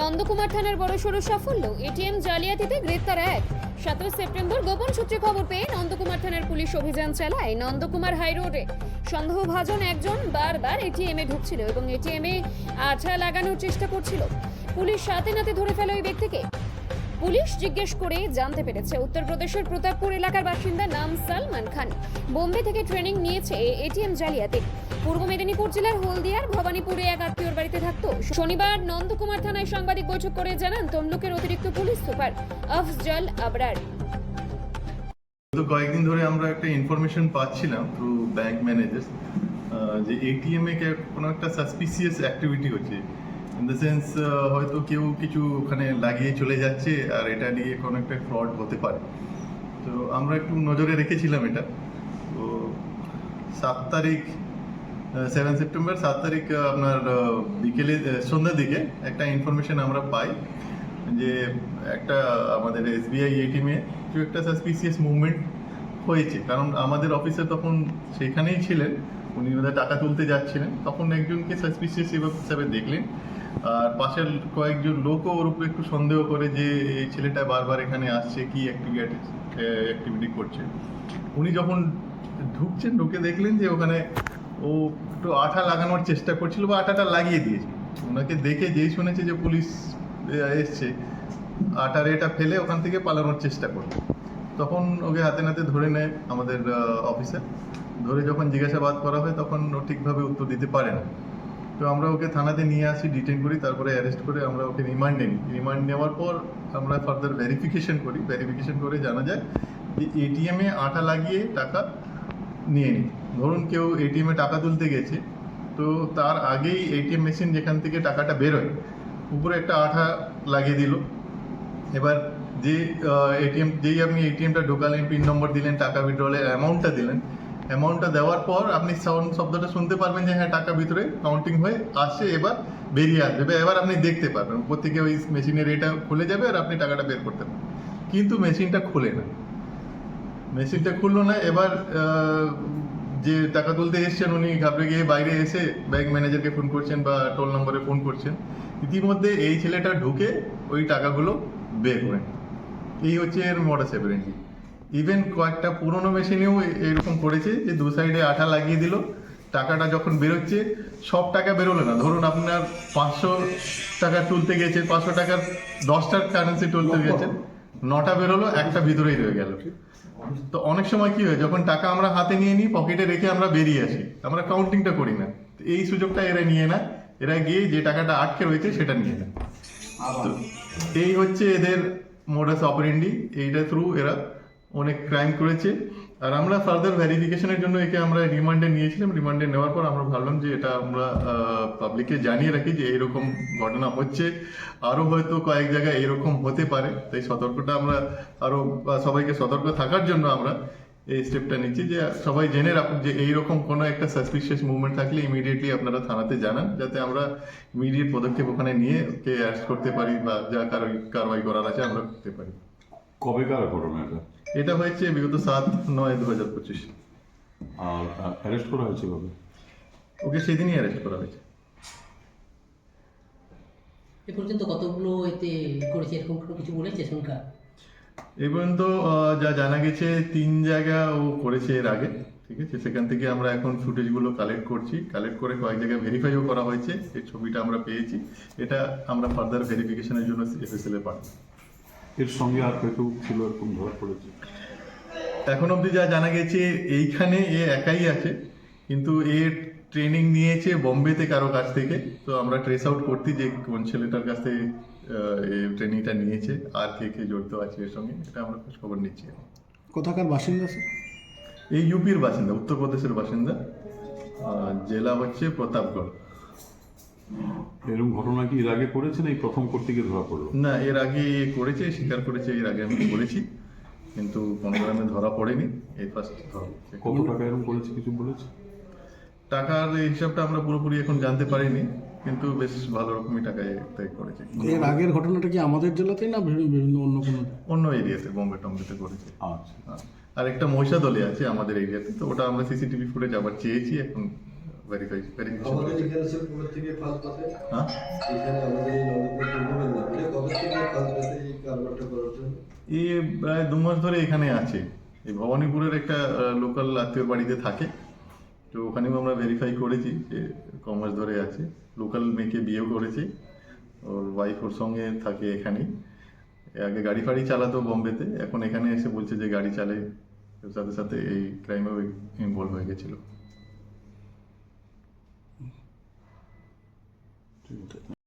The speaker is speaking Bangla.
নন্দকুমার থানার বড় সরু সাফল্য, এটিএম জালিয়াতিতে গ্রেপ্তার এক। সাতই সেপ্টেম্বর গোপন সূত্রে খবর পেয়ে নন্দকুমার থানার পুলিশ অভিযান চালায় নন্দকুমার হাইরোডে সন্দেহভাজন একজন বারবার এটিএম এ ঢুকছিল এবং এটিএম এ আঠা লাগানোর চেষ্টা করছিল। পুলিশ সাথে নাতে ধরে ফেলে ওই ব্যক্তিকে। পুলিশ জিজ্ঞেস করে জানতে পেরেছে। উত্তরপ্রদেশের প্রতাপপুর এলাকার বাসিন্দা নাম সালমান খান। বোম্বে থেকে ট্রেনিং নিয়েছে এটিএম জালিয়াতে। পূর্ব মেদিনীপুর জেলার হলদিয়ার ভবানীপুরে এক আত্মীয়র বাড়িতে থাকতো। শনিবার নন্দকুমার থানায় সাংবাদিক বৈঠক করে জানান, তমলুকের অতিরিক্ত পুলিশ সুপার আফজল আবরার। তো কয়েকদিন ধরে আমরা একটা ইনফরমেশন পাচ্ছিলাম থ্রু ব্যাংক ম্যানেজার যে এটিএম এ কোনো একটা সাসপিসিয়াস অ্যাক্টিভিটি হচ্ছে। ইন দ্য সেন্স হয়তো কেউ কিছু ওখানে লাগিয়ে চলে যাচ্ছে, আর এটা নিয়ে কোনো একটা ফ্রড হতে পারে। তো আমরা একটু নজরে রেখেছিলাম এটা। তো সাত তারিখ সেভেন সেপ্টেম্বর সাত তারিখ আপনার বিকেলে সন্ধ্যার দিকে একটা ইনফরমেশন আমরা পাই যে একটা আমাদের এসবিআই এটিএমে কিছু একটা সাসপিসিয়াস মুভমেন্ট হয়েছে। কারণ আমাদের অফিসার তখন সেখানেই ছিলেন। উনি টাকা তুলতে যাচ্ছিলেন। তখন একজনকে সাসপিসিয়াস হিসাবে দেখলেন। আর পাশের কয়েকজন লোকও ওর উপরে একটু সন্দেহ করে যে এই ছেলেটা বারবার এখানে আসছে, কি অ্যাক্টিভিটি করছে। উনি যখন ঢুকছেন, ঢুকে দেখলেন যে ওখানে ও একটু আঠা লাগানোর চেষ্টা করছিল বা আঠাটা লাগিয়ে দিয়েছে। ওনাকে দেখে যেই শুনেছে যে পুলিশ এসছে আটার এটা ফেলে ওখান থেকে পালানোর চেষ্টা করল। তখন ওকে হাতে নাতে ধরে নেয় আমাদের অফিসার। ধরে যখন জিজ্ঞাসাবাদ করা হয়, তখন ও ঠিকভাবে উত্তর দিতে পারে না। তো আমরা ওকে থানাতে নিয়ে আসি ডিটেন করি, তারপরে অ্যারেস্ট করে আমরা ওকে রিমান্ডে নিই। রিমান্ড নেওয়ার পর আমরা ফার্দার ভেরিফিকেশন করি। ভেরিফিকেশন করে জানা যায় যে এটিএমে আটা লাগিয়ে টাকা নিয়ে নিই। ধরুন কেউ এটিএমে টাকা তুলতে গেছে, তো তার আগেই এটিএম মেশিন যেখান থেকে টাকাটা বেরোয়, উপরে একটা আঠা লাগিয়ে দিল। এবার যে এটিএম যেই আপনি এটিএমটা ঢোকালেন পিন নম্বর দিলেন, টাকা উইথড্রলের অ্যামাউন্টটা দিলেন অ্যামাউন্টটা দেওয়ার পর আপনি সাউন্ড শব্দটা শুনতে পারবেন যে হ্যাঁ টাকা ভিতরে কাউন্টিং হয়ে আসছে, এবার বেরিয়ে আসবে বা এবার আপনি দেখতে পারবেন। উপর থেকে ওই মেশিনের এটা খুলে যাবে আর আপনি টাকাটা বের করতে পারবেন। কিন্তু মেশিনটা খুলে না। মেশিনটা খুললো না, এবার যে টাকা তুলতে এসছেন উনি ঘাবড়ে গিয়ে বাইরে এসে ব্যাংক ম্যানেজারকে ফোন করছেন বা টোল নম্বরে ফোন করছেন। ইতিমধ্যে এই ছেলেটা ঢুকে ওই টাকাগুলো বের করে এই হচ্ছে এর মডাস অ্যাপারেন্টলি ইভেন কয়েকটা পুরোনো মেশিনেও এরকম করেছে যে দু সাইডে আঠা লাগিয়ে দিল টাকাটা যখন বেরোচ্ছে সব টাকা বেরোলো না। ধরুন আপনার পাঁচশো টাকা তুলতে গেছেন পাঁচশো টাকার দশটার কারেন্সি তুলতে গেছেন নটা বেরোলো একটা ভিতরেই রয়ে গেল। তো অনেক সময় কি হয় যখন টাকা আমরা হাতে নিয়ে নিই পকেটে রেখে আমরা বেরিয়ে আসি। আমরা কাউন্টিংটা করি না। এই সুযোগটা এরা নিয়ে না। এরা গিয়ে যে টাকাটা আটকে রয়েছে সেটা নিয়ে নেয়। তো এই হচ্ছে এদের মোডাস অপারেন্ডি এইটা থ্রু এরা অনেক ক্রাইম করেছে। আর আমরা ফার্দার ভেরিফিকেশনের জন্য একে আমরা রিমান্ডে নিয়েছিলাম। রিমান্ডে নেওয়ার পর আমরা ভাবলাম যে এটা আমরা পাবলিককে জানিয়ে রাখি যে এইরকম ঘটনা হচ্ছে। আরও হয়তো কয়েক জায়গায় এরকম হতে পারে। তাই সতর্কটা আমরা আরও সবাইকে সতর্ক থাকার জন্য আমরা এই স্টেপটা নিচ্ছি যে সবাই জেনে রাখুন যে এইরকম কোনো একটা সাসপিশিয়াস মুভমেন্ট থাকলে ইমিডিয়েটলি আপনারা থানাতে জানান, যাতে আমরা ইমিডিয়েট পদক্ষেপ ওখানে নিয়ে ওকে অ্যারেস্ট করতে পারি বা যা কারোই কারবাই করার আছে আমরা করতে পারি। কবেকার ঘটনা এটা? এটা হয়েছে বিগত সাত নয় দু হাজার পঁচিশ। আর অ্যারেস্ট করা হয়েছে কবে? ওকে সেদিনই অ্যারেস্ট করা হয়েছে। এ পর্যন্ত কতগুলো এতে করেছে? এরকম কোনো কিছু বলেছে সংখ্যা? এই পর্যন্ত আহ, যা জানা গেছে তিন জায়গা ও করেছে এর আগে ঠিক আছে? সেখান থেকে আমরা এখন ফুটেজগুলো কালেক্ট করছি। কালেক্ট করে কয়েক জায়গায় ভেরিফাইও করা হয়েছে। এই ছবিটা আমরা পেয়েছি। এটা আমরা ফার্দার ভেরিফিকেশনের জন্য এফএসএল এ পাঠাবো। এর সঙ্গে আর কেউ ছিল এরকম ধরা পড়েছে। এখন অবধি যা জানা গেছে এইখানে এ একাই আছে কিন্তু এ ট্রেনিং নিয়েছে বোম্বেতে কারও কাছ থেকে। তো আমরা ট্রেস আউট করতে যে কোন ছেলেটার কাছ থেকে ট্রেনিংটা নিয়েছে আর কে কে জড়িত আছে এর সঙ্গে এটা আমরা খোঁজ খবর নিচ্ছি। কোথাকার বাসিন্দা স্যার? এই ইউপির বাসিন্দা উত্তরপ্রদেশের বাসিন্দা জেলা হচ্ছে প্রতাপগড়। এরকম ঘটনা কি এর আগে করেছে না এই প্রথম করতে গিয়ে ধরা পড়ল? না এর আগে এ করেছে স্বীকার করেছে এর আগে আমি করেছি। কিন্তু কোনো গ্রামে ধরা পড়েনি এই ফার্স্ট ধরা কত টাকা এরকম করেছে কিছু বলেছে? টাকার এই হিসাবটা আমরা পুরোপুরি এখন জানতে পারিনি কিন্তু বেশ ভালো রকমই টাকা তাই করেছে। এর আগের ঘটনাটা কি আমাদের জেলাতেই না বিভিন্ন অন্য কোনো? অন্য এরিয়াতে বোম্বে টম্বেতে করেছে। আচ্ছা। আর একটা মহিষাদলে আছে আমাদের এরিয়াতে তো ওটা আমরা সিসিটিভি ফুটেজ আবার চেয়েছি এখন ভেরিফাই ভেরিফিকেশন আমাদের এখানে স্যার পুরো থেকে ফার্স্ট আছে হ্যাঁ? এখানে আমাদের এই প্রায় দু মাস ধরে এখানে আছে। এই ভবানীপুরের একটা লোকাল আত্মীয় বাড়িতে থাকে। তো ওখানেও আমরা ভেরিফাই করেছি যে ক মাস ধরে আছে। লোকাল মেয়েকে বিয়েও করেছে। ওর ওয়াইফ ওর সঙ্গে থাকে এখানেই। আগে গাড়ি ফাড়ি চালাতো বম্বেতে। এখন এখানে এসে বলছে যে গাড়ি চালে সাথে সাথে এই ক্রাইমেও ইনভলভ হয়ে গেছিল। Okay.